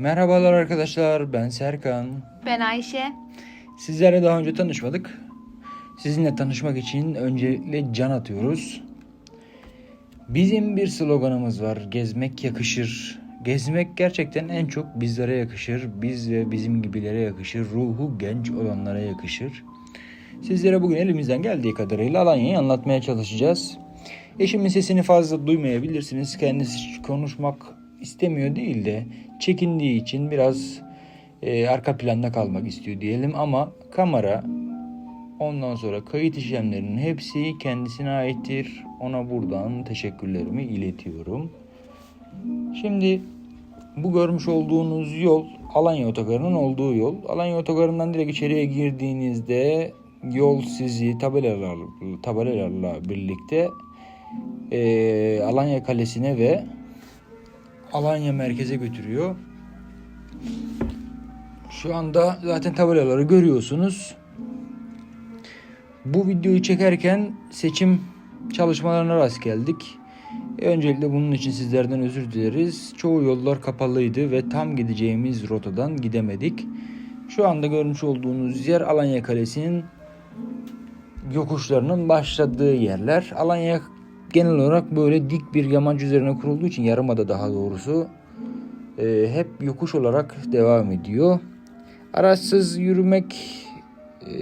Merhabalar arkadaşlar, ben Serkan. Ben Ayşe. Sizlerle daha önce tanışmadık. Sizinle tanışmak için öncelikle can atıyoruz. Bizim bir sloganımız var, gezmek yakışır. Gezmek gerçekten en çok bizlere yakışır, biz ve bizim gibilere yakışır, ruhu genç olanlara yakışır. Sizlere bugün elimizden geldiği kadarıyla Alanya'yı anlatmaya çalışacağız. Eşimin sesini fazla duymayabilirsiniz. Kendisi konuşmak istemiyor değil de çekindiği için biraz e, arka planda kalmak istiyor diyelim ama kamera ondan sonra kayıt işlemlerinin hepsi kendisine aittir. Ona buradan teşekkürlerimi iletiyorum. Şimdi bu görmüş olduğunuz yol Alanya Otogarı'nın olduğu yol. Alanya Otogarı'ndan direkt içeriye girdiğinizde yol sizi tabelalarla, tabelalarla birlikte e, Alanya Kalesi'ne ve Alanya merkeze götürüyor. Şu anda zaten tabelaları görüyorsunuz. Bu videoyu çekerken seçim çalışmalarına rast geldik. Öncelikle bunun için sizlerden özür dileriz. Çoğu yollar kapalıydı ve tam gideceğimiz rotadan gidemedik. Şu anda görmüş olduğunuz yer Alanya Kalesi'nin yokuşlarının başladığı yerler. Alanya genel olarak böyle dik bir yamaç üzerine kurulduğu için yarımada daha doğrusu e, hep yokuş olarak devam ediyor. Araçsız yürümek e,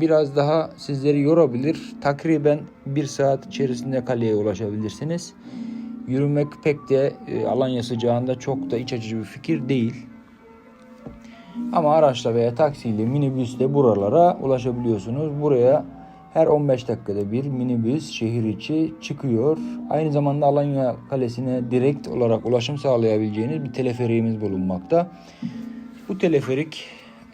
biraz daha sizleri yorabilir. Takriben bir saat içerisinde kaleye ulaşabilirsiniz. Yürümek pek de e, Alanya sıcağında çok da iç açıcı bir fikir değil. Ama araçla veya taksiyle, minibüsle buralara ulaşabiliyorsunuz. Buraya her 15 dakikada bir minibüs şehir içi çıkıyor. Aynı zamanda Alanya Kalesi'ne direkt olarak ulaşım sağlayabileceğiniz bir teleferiğimiz bulunmakta. Bu teleferik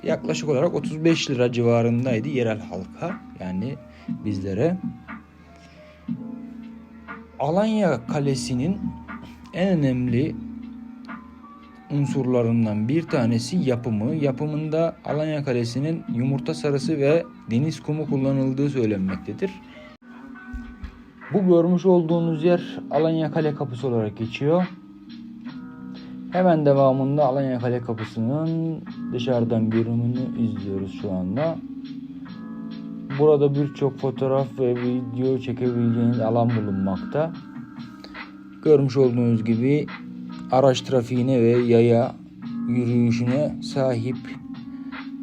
yaklaşık olarak 35 lira civarındaydı yerel halka yani bizlere. Alanya Kalesi'nin en önemli unsurlarından bir tanesi yapımı. Yapımında Alanya Kalesi'nin yumurta sarısı ve deniz kumu kullanıldığı söylenmektedir. Bu görmüş olduğunuz yer Alanya Kale Kapısı olarak geçiyor. Hemen devamında Alanya Kale Kapısı'nın dışarıdan görünümünü izliyoruz şu anda. Burada birçok fotoğraf ve video çekebileceğiniz alan bulunmakta. Görmüş olduğunuz gibi araç trafiğine ve yaya yürüyüşüne sahip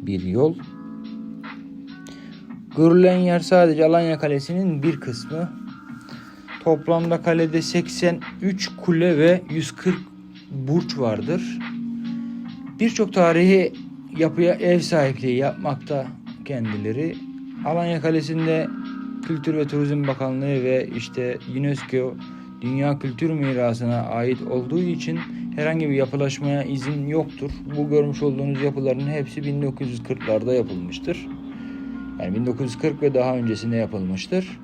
bir yol. Görülen yer sadece Alanya Kalesi'nin bir kısmı. Toplamda kalede 83 kule ve 140 burç vardır. Birçok tarihi yapıya ev sahipliği yapmakta kendileri. Alanya Kalesi'nde Kültür ve Turizm Bakanlığı ve işte UNESCO Dünya Kültür Mirası'na ait olduğu için herhangi bir yapılaşmaya izin yoktur. Bu görmüş olduğunuz yapıların hepsi 1940'larda yapılmıştır. Yani 1940 ve daha öncesinde yapılmıştır.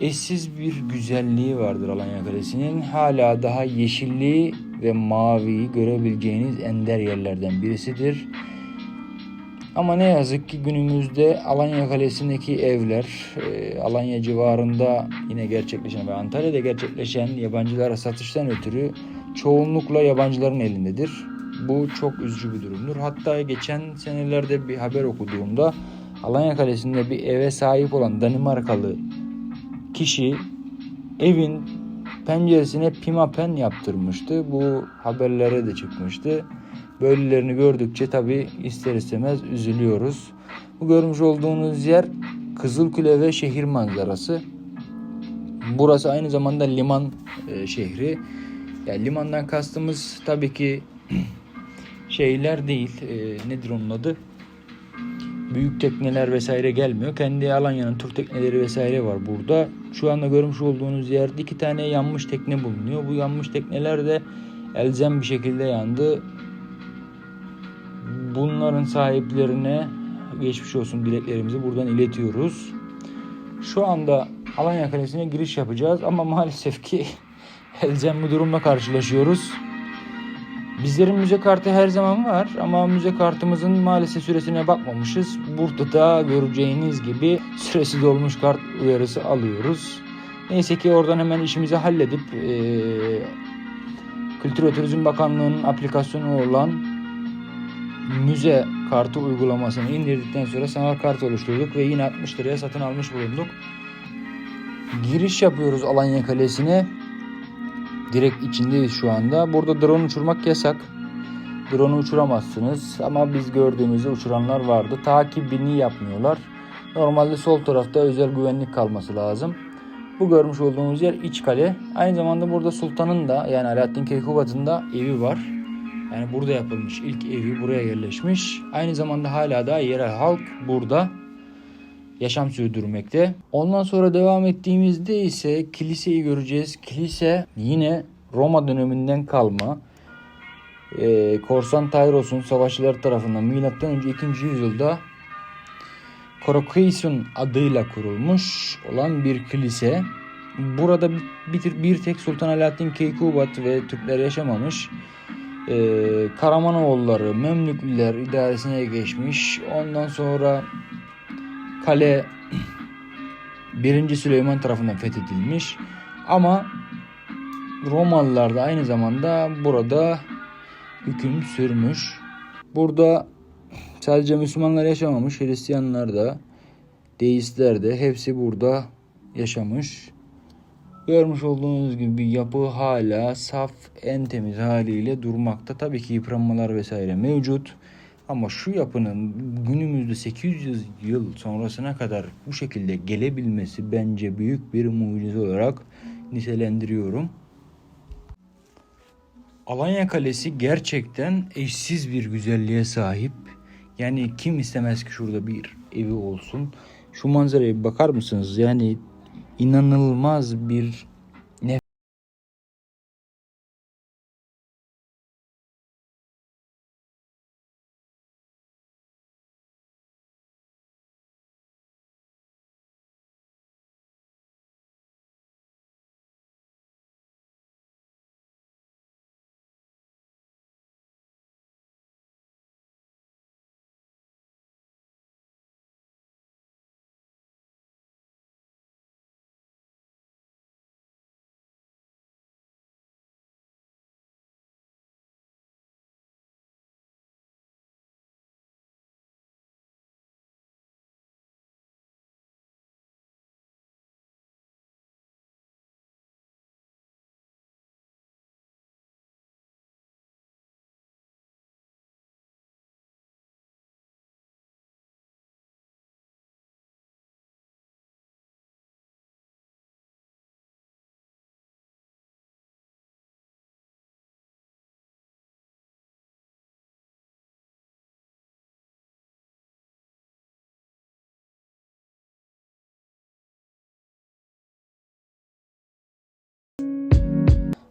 Eşsiz bir güzelliği vardır Alanya Kalesi'nin. Hala daha yeşilliği ve maviyi görebileceğiniz ender yerlerden birisidir. Ama ne yazık ki günümüzde Alanya Kalesi'ndeki evler, e, Alanya civarında yine gerçekleşen ve Antalya'da gerçekleşen yabancılara satıştan ötürü çoğunlukla yabancıların elindedir. Bu çok üzücü bir durumdur. Hatta geçen senelerde bir haber okuduğumda Alanya Kalesi'nde bir eve sahip olan Danimarkalı kişi evin penceresine pimapen yaptırmıştı. Bu haberlere de çıkmıştı. Böylelerini gördükçe tabi ister istemez üzülüyoruz. Bu görmüş olduğunuz yer Kızılkule ve şehir manzarası. Burası aynı zamanda liman e, şehri. Yani limandan kastımız tabii ki şeyler değil. E, nedir onun adı? Büyük tekneler vesaire gelmiyor. Kendi Alanya'nın tur tekneleri vesaire var burada. Şu anda görmüş olduğunuz yerde iki tane yanmış tekne bulunuyor. Bu yanmış tekneler de elzem bir şekilde yandı. Bunların sahiplerine geçmiş olsun dileklerimizi buradan iletiyoruz. Şu anda Alanya Kalesi'ne giriş yapacağız ama maalesef ki elzem bir durumla karşılaşıyoruz. Bizlerin müze kartı her zaman var ama müze kartımızın maalesef süresine bakmamışız. Burada da göreceğiniz gibi süresi dolmuş kart uyarısı alıyoruz. Neyse ki oradan hemen işimizi halledip eee, Kültür ve Turizm Bakanlığı'nın aplikasyonu olan müze kartı uygulamasını indirdikten sonra sanal kart oluşturduk ve yine 60 liraya satın almış bulunduk. Giriş yapıyoruz Alanya Kalesi'ne. Direkt içindeyiz şu anda. Burada drone uçurmak yasak. Drone uçuramazsınız ama biz gördüğümüzde uçuranlar vardı. Takibini yapmıyorlar. Normalde sol tarafta özel güvenlik kalması lazım. Bu görmüş olduğunuz yer iç kale. Aynı zamanda burada sultanın da yani Alaaddin Keykubat'ın da evi var. Yani burada yapılmış ilk evi buraya yerleşmiş. Aynı zamanda hala da yerel halk burada yaşam sürdürmekte. Ondan sonra devam ettiğimizde ise kiliseyi göreceğiz. Kilise yine Roma döneminden kalma. Ee, Korsan Tayros'un savaşçılar tarafından milattan önce 2. yüzyılda Korokeisun adıyla kurulmuş olan bir kilise. Burada bir, bir tek Sultan Alaaddin Keykubat ve Türkler yaşamamış. Ee, Karamanoğulları, Memlüklüler idaresine geçmiş. Ondan sonra kale 1. Süleyman tarafından fethedilmiş. Ama Romalılar da aynı zamanda burada hüküm sürmüş. Burada sadece Müslümanlar yaşamamış, Hristiyanlar da, deistler de hepsi burada yaşamış. Görmüş olduğunuz gibi yapı hala saf, en temiz haliyle durmakta. Tabii ki yıpranmalar vesaire mevcut. Ama şu yapının günümüzde 800 yıl sonrasına kadar bu şekilde gelebilmesi bence büyük bir mucize olarak nitelendiriyorum. Alanya Kalesi gerçekten eşsiz bir güzelliğe sahip. Yani kim istemez ki şurada bir evi olsun. Şu manzaraya bakar mısınız? Yani inanılmaz bir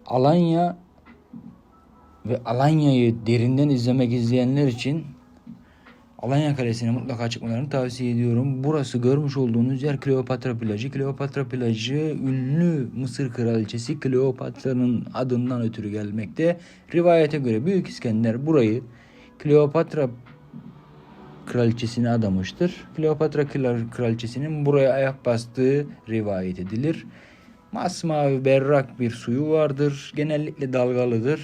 Alanya ve Alanya'yı derinden izlemek izleyenler için Alanya Kalesi'ne mutlaka çıkmalarını tavsiye ediyorum. Burası görmüş olduğunuz yer Kleopatra plajı. Kleopatra plajı ünlü Mısır kraliçesi Kleopatra'nın adından ötürü gelmekte. Rivayete göre Büyük İskender burayı Kleopatra kraliçesine adamıştır. Kleopatra kraliçesinin buraya ayak bastığı rivayet edilir. Masmavi berrak bir suyu vardır. Genellikle dalgalıdır.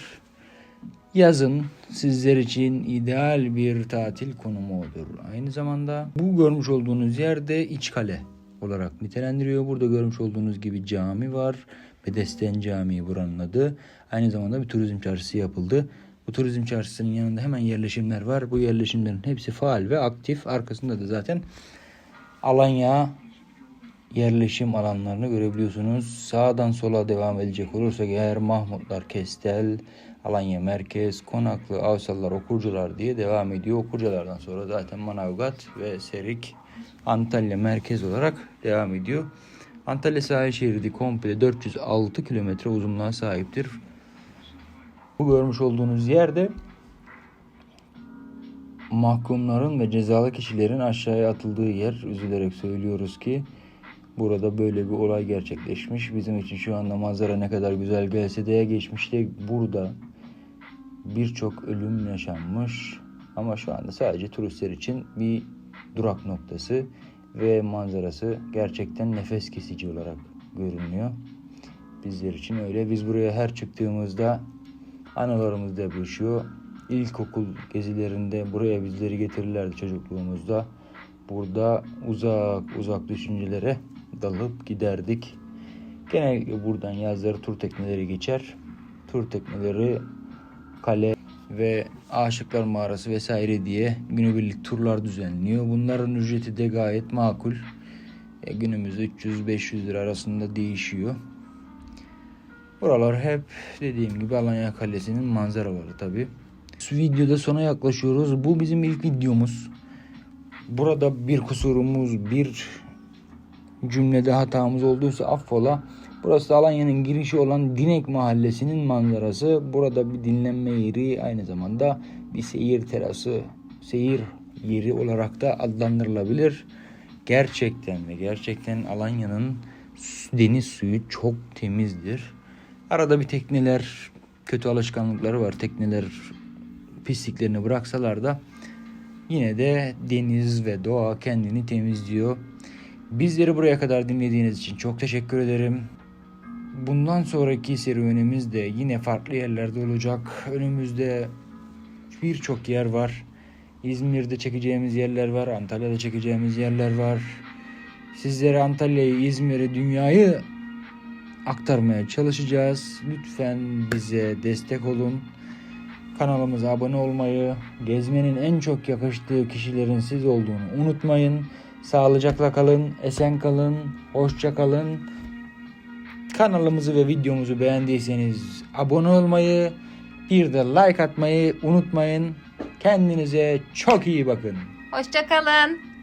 Yazın sizler için ideal bir tatil konumudur. Aynı zamanda bu görmüş olduğunuz yerde iç kale olarak nitelendiriyor. Burada görmüş olduğunuz gibi cami var. Bedesten Camii buranın adı. Aynı zamanda bir turizm çarşısı yapıldı. Bu turizm çarşısının yanında hemen yerleşimler var. Bu yerleşimlerin hepsi faal ve aktif. Arkasında da zaten Alanya yerleşim alanlarını görebiliyorsunuz. Sağdan sola devam edecek olursak eğer Mahmutlar, Kestel, Alanya Merkez, Konaklı, Avsallar, Okurcular diye devam ediyor. Okurculardan sonra zaten Manavgat ve Serik, Antalya merkez olarak devam ediyor. Antalya sahil şeridi komple 406 kilometre uzunluğa sahiptir. Bu görmüş olduğunuz yerde mahkumların ve cezalı kişilerin aşağıya atıldığı yer. Üzülerek söylüyoruz ki Burada böyle bir olay gerçekleşmiş. Bizim için şu anda manzara ne kadar güzel gelse de geçmişte burada birçok ölüm yaşanmış. Ama şu anda sadece turistler için bir durak noktası ve manzarası gerçekten nefes kesici olarak görünüyor. Bizler için öyle. Biz buraya her çıktığımızda Anılarımız depreşiyor. İlkokul gezilerinde buraya bizleri getirirlerdi çocukluğumuzda. Burada uzak uzak düşüncelere dalıp giderdik. Genellikle buradan yazları tur tekneleri geçer. Tur tekneleri kale ve Aşıklar Mağarası vesaire diye günübirlik turlar düzenliyor. Bunların ücreti de gayet makul. E, günümüzde 300-500 lira arasında değişiyor. Buralar hep dediğim gibi Alanya Kalesi'nin manzaraları tabi. Videoda sona yaklaşıyoruz. Bu bizim ilk videomuz. Burada bir kusurumuz, bir cümlede hatamız olduysa affola. Burası Alanya'nın girişi olan Dinek Mahallesi'nin manzarası. Burada bir dinlenme yeri aynı zamanda bir seyir terası, seyir yeri olarak da adlandırılabilir. Gerçekten ve gerçekten Alanya'nın deniz suyu çok temizdir. Arada bir tekneler kötü alışkanlıkları var. Tekneler pisliklerini bıraksalar da yine de deniz ve doğa kendini temizliyor. Bizleri buraya kadar dinlediğiniz için çok teşekkür ederim. Bundan sonraki serüvenimiz de yine farklı yerlerde olacak. Önümüzde birçok yer var. İzmir'de çekeceğimiz yerler var. Antalya'da çekeceğimiz yerler var. Sizlere Antalya'yı, İzmir'i, dünyayı aktarmaya çalışacağız. Lütfen bize destek olun. Kanalımıza abone olmayı, gezmenin en çok yakıştığı kişilerin siz olduğunu unutmayın. Sağlıcakla kalın, esen kalın, hoşça kalın. Kanalımızı ve videomuzu beğendiyseniz abone olmayı, bir de like atmayı unutmayın. Kendinize çok iyi bakın. Hoşçakalın. Thank